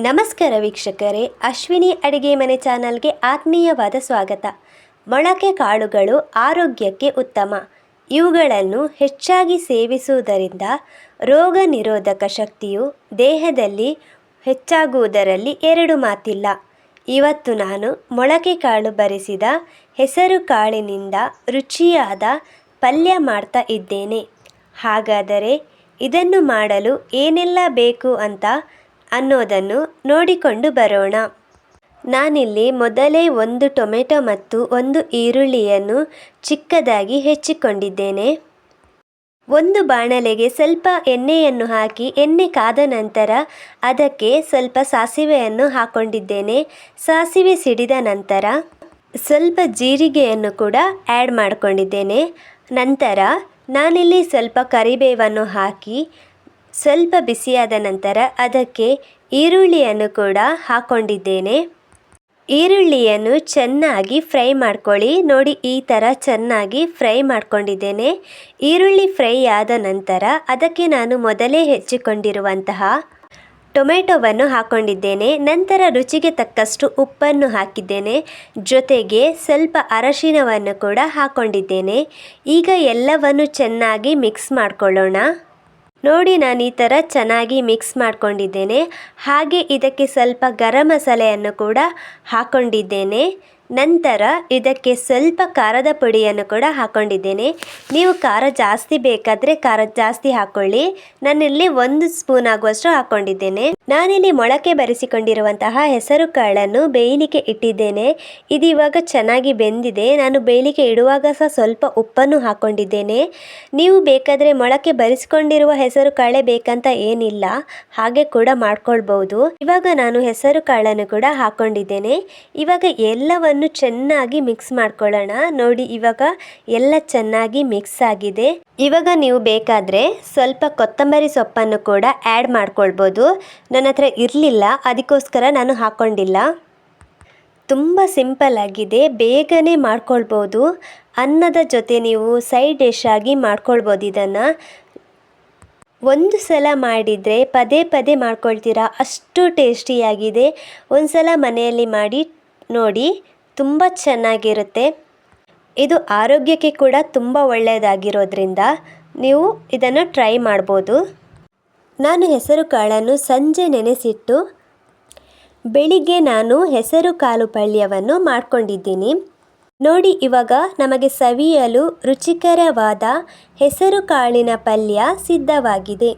ನಮಸ್ಕಾರ ವೀಕ್ಷಕರೇ, ಅಶ್ವಿನಿ ಅಡಿಗೆ ಮನೆ ಚಾನಲ್ಗೆ ಆತ್ಮೀಯವಾದ ಸ್ವಾಗತ. ಮೊಳಕೆ ಕಾಳುಗಳು ಆರೋಗ್ಯಕ್ಕೆ ಉತ್ತಮ. ಇವುಗಳನ್ನು ಹೆಚ್ಚಾಗಿ ಸೇವಿಸುವುದರಿಂದ ರೋಗ ನಿರೋಧಕ ಶಕ್ತಿಯು ದೇಹದಲ್ಲಿ ಹೆಚ್ಚಾಗುವುದರಲ್ಲಿ ಎರಡು ಮಾತಿಲ್ಲ. ಇವತ್ತು ನಾನು ಮೊಳಕೆ ಕಾಳು ಬರಿಸಿದ ಹೆಸರು ಕಾಳಿನಿಂದ ರುಚಿಯಾದ ಪಲ್ಯ ಮಾಡ್ತಾ ಇದ್ದೇನೆ. ಹಾಗಾದರೆ ಇದನ್ನು ಮಾಡಲು ಏನೆಲ್ಲ ಬೇಕು ಅಂತ ಅನ್ನೋದನ್ನು ನೋಡಿಕೊಂಡು ಬರೋಣ. ನಾನಿಲ್ಲಿ ಮೊದಲೇ ಒಂದು ಟೊಮೆಟೊ ಮತ್ತು ಒಂದು ಈರುಳ್ಳಿಯನ್ನು ಚಿಕ್ಕದಾಗಿ ಹೆಚ್ಚಿಕೊಂಡಿದ್ದೇನೆ. ಒಂದು ಬಾಣಲೆಗೆ ಸ್ವಲ್ಪ ಎಣ್ಣೆಯನ್ನು ಹಾಕಿ ಎಣ್ಣೆ ಕಾದ ನಂತರ ಅದಕ್ಕೆ ಸ್ವಲ್ಪ ಸಾಸಿವೆಯನ್ನು ಹಾಕೊಂಡಿದ್ದೇನೆ. ಸಾಸಿವೆ ಸಿಡಿದ ನಂತರ ಸ್ವಲ್ಪ ಜೀರಿಗೆಯನ್ನು ಕೂಡ ಆ್ಯಡ್ ಮಾಡಿಕೊಂಡಿದ್ದೇನೆ. ನಂತರ ನಾನಿಲ್ಲಿ ಸ್ವಲ್ಪ ಕರಿಬೇವನ್ನು ಹಾಕಿ ಸ್ವಲ್ಪ ಬಿಸಿಯಾದ ನಂತರ ಅದಕ್ಕೆ ಈರುಳ್ಳಿಯನ್ನು ಕೂಡ ಹಾಕ್ಕೊಂಡಿದ್ದೇನೆ ಈರುಳ್ಳಿಯನ್ನು ಚೆನ್ನಾಗಿ ಫ್ರೈ ಮಾಡ್ಕೊಳ್ಳಿ. ನೋಡಿ, ಈ ಥರ ಚೆನ್ನಾಗಿ ಫ್ರೈ ಮಾಡ್ಕೊಂಡಿದ್ದೇನೆ. ಈರುಳ್ಳಿ ಫ್ರೈ ಆದ ನಂತರ ಅದಕ್ಕೆ ನಾನು ಮೊದಲೇ ಹೆಚ್ಚಿಕೊಂಡಿರುವಂತಹ ಟೊಮೆಟೊವನ್ನು ಹಾಕ್ಕೊಂಡಿದ್ದೇನೆ ನಂತರ ರುಚಿಗೆ ತಕ್ಕಷ್ಟು ಉಪ್ಪನ್ನು ಹಾಕಿದ್ದೇನೆ. ಜೊತೆಗೆ ಸ್ವಲ್ಪ ಅರಶಿನವನ್ನು ಕೂಡ ಹಾಕ್ಕೊಂಡಿದ್ದೇನೆ ಈಗ ಎಲ್ಲವನ್ನು ಚೆನ್ನಾಗಿ ಮಿಕ್ಸ್ ಮಾಡ್ಕೊಳ್ಳೋಣ. ನೋಡಿ ನಾನು ಈ ಥರ ಚೆನ್ನಾಗಿ ಮಿಕ್ಸ್ ಮಾಡ್ಕೊಂಡಿದ್ದೇನೆ. ಹಾಗೆ ಇದಕ್ಕೆ ಸ್ವಲ್ಪ ಗರಂ ಮಸಾಲೆಯನ್ನು ಕೂಡ ಹಾಕ್ಕೊಂಡಿದ್ದೇನೆ ನಂತರ ಇದಕ್ಕೆ ಸ್ವಲ್ಪ ಖಾರದ ಪುಡಿಯನ್ನು ಕೂಡ ಹಾಕ್ಕೊಂಡಿದ್ದೇನೆ ನೀವು ಖಾರ ಜಾಸ್ತಿ ಬೇಕಾದರೆ ಖಾರ ಜಾಸ್ತಿ ಹಾಕ್ಕೊಳ್ಳಿ ನಾನಿಲ್ಲಿ ಒಂದು ಸ್ಪೂನ್ ಆಗುವಷ್ಟು ಹಾಕ್ಕೊಂಡಿದ್ದೇನೆ ನಾನಿಲ್ಲಿ ಮೊಳಕೆ ಬರೆಸಿಕೊಂಡಿರುವಂತಹ ಹೆಸರು ಕಾಳನ್ನು ಬೇಯಲಿಕ್ಕೆ ಇಟ್ಟಿದ್ದೇನೆ. ಇದು ಇವಾಗ ಚೆನ್ನಾಗಿ ಬೆಂದಿದೆ. ನಾನು ಬೇಯಲಿಕ್ಕೆ ಇಡುವಾಗ ಸಹ ಸ್ವಲ್ಪ ಉಪ್ಪನ್ನು ಹಾಕ್ಕೊಂಡಿದ್ದೇನೆ ನೀವು ಬೇಕಾದರೆ ಮೊಳಕೆ ಬರೆಸಿಕೊಂಡಿರುವ ಹೆಸರು ಕಾಳೆ ಬೇಕಂತ ಏನಿಲ್ಲ. ಹಾಗೆ ಕೂಡ ಮಾಡ್ಕೊಳ್ಬೋದು ಇವಾಗ ನಾನು ಹೆಸರು ಕಾಳನ್ನು ಕೂಡ ಹಾಕ್ಕೊಂಡಿದ್ದೇನೆ ಇವಾಗ ಎಲ್ಲವನ್ನು ಚೆನ್ನಾಗಿ ಮಿಕ್ಸ್ ಮಾಡ್ಕೊಳ್ಳೋಣ. ನೋಡಿ, ಇವಾಗ ಎಲ್ಲ ಚೆನ್ನಾಗಿ ಮಿಕ್ಸ್ ಆಗಿದೆ. ಇವಾಗ ನೀವು ಬೇಕಾದರೆ ಸ್ವಲ್ಪ ಕೊತ್ತಂಬರಿ ಸೊಪ್ಪನ್ನು ಕೂಡ ಆ್ಯಡ್ ಮಾಡ್ಕೊಳ್ಬೋದು ನನ್ನ ಹತ್ರ ಇರಲಿಲ್ಲ, ಅದಕ್ಕೋಸ್ಕರ ನಾನು ಹಾಕ್ಕೊಂಡಿಲ್ಲ ತುಂಬ ಸಿಂಪಲ್ ಆಗಿದೆ, ಬೇಗನೆ ಮಾಡ್ಕೊಳ್ಬೋದು. ಅನ್ನದ ಜೊತೆ ನೀವು ಸೈಡ್ ಡಿಶ್ ಆಗಿ ಮಾಡ್ಕೊಳ್ಬೋದು ಇದನ್ನು. ಒಂದು ಸಲ ಮಾಡಿದರೆ ಪದೇ ಪದೇ ಮಾಡ್ಕೊಳ್ತೀರಾ? ಅಷ್ಟು ಟೇಸ್ಟಿಯಾಗಿದೆ ಒಂದು ಸಲ ಮನೆಯಲ್ಲಿ ಮಾಡಿ ನೋಡಿ, ತುಂಬ ಚೆನ್ನಾಗಿರುತ್ತೆ. ಇದು ಆರೋಗ್ಯಕ್ಕೆ ಕೂಡ ತುಂಬ ಒಳ್ಳೆಯದಾಗಿರೋದ್ರಿಂದ ನೀವು ಇದನ್ನು ಟ್ರೈ ಮಾಡ್ಬೋದು. ನಾನು ಹೆಸರು ಕಾಳನ್ನು ಸಂಜೆ ನೆನೆಸಿಟ್ಟು ಬೆಳಿಗ್ಗೆ ನಾನು ಹೆಸರು ಕಾಳು ಪಲ್ಯವನ್ನು ಮಾಡ್ಕೊಂಡಿದ್ದೀನಿ. ನೋಡಿ, ಇವಾಗ ನಮಗೆ ಸವಿಯಲು ರುಚಿಕರವಾದ ಹೆಸರು ಕಾಳಿನ ಪಲ್ಯ ಸಿದ್ಧವಾಗಿದೆ.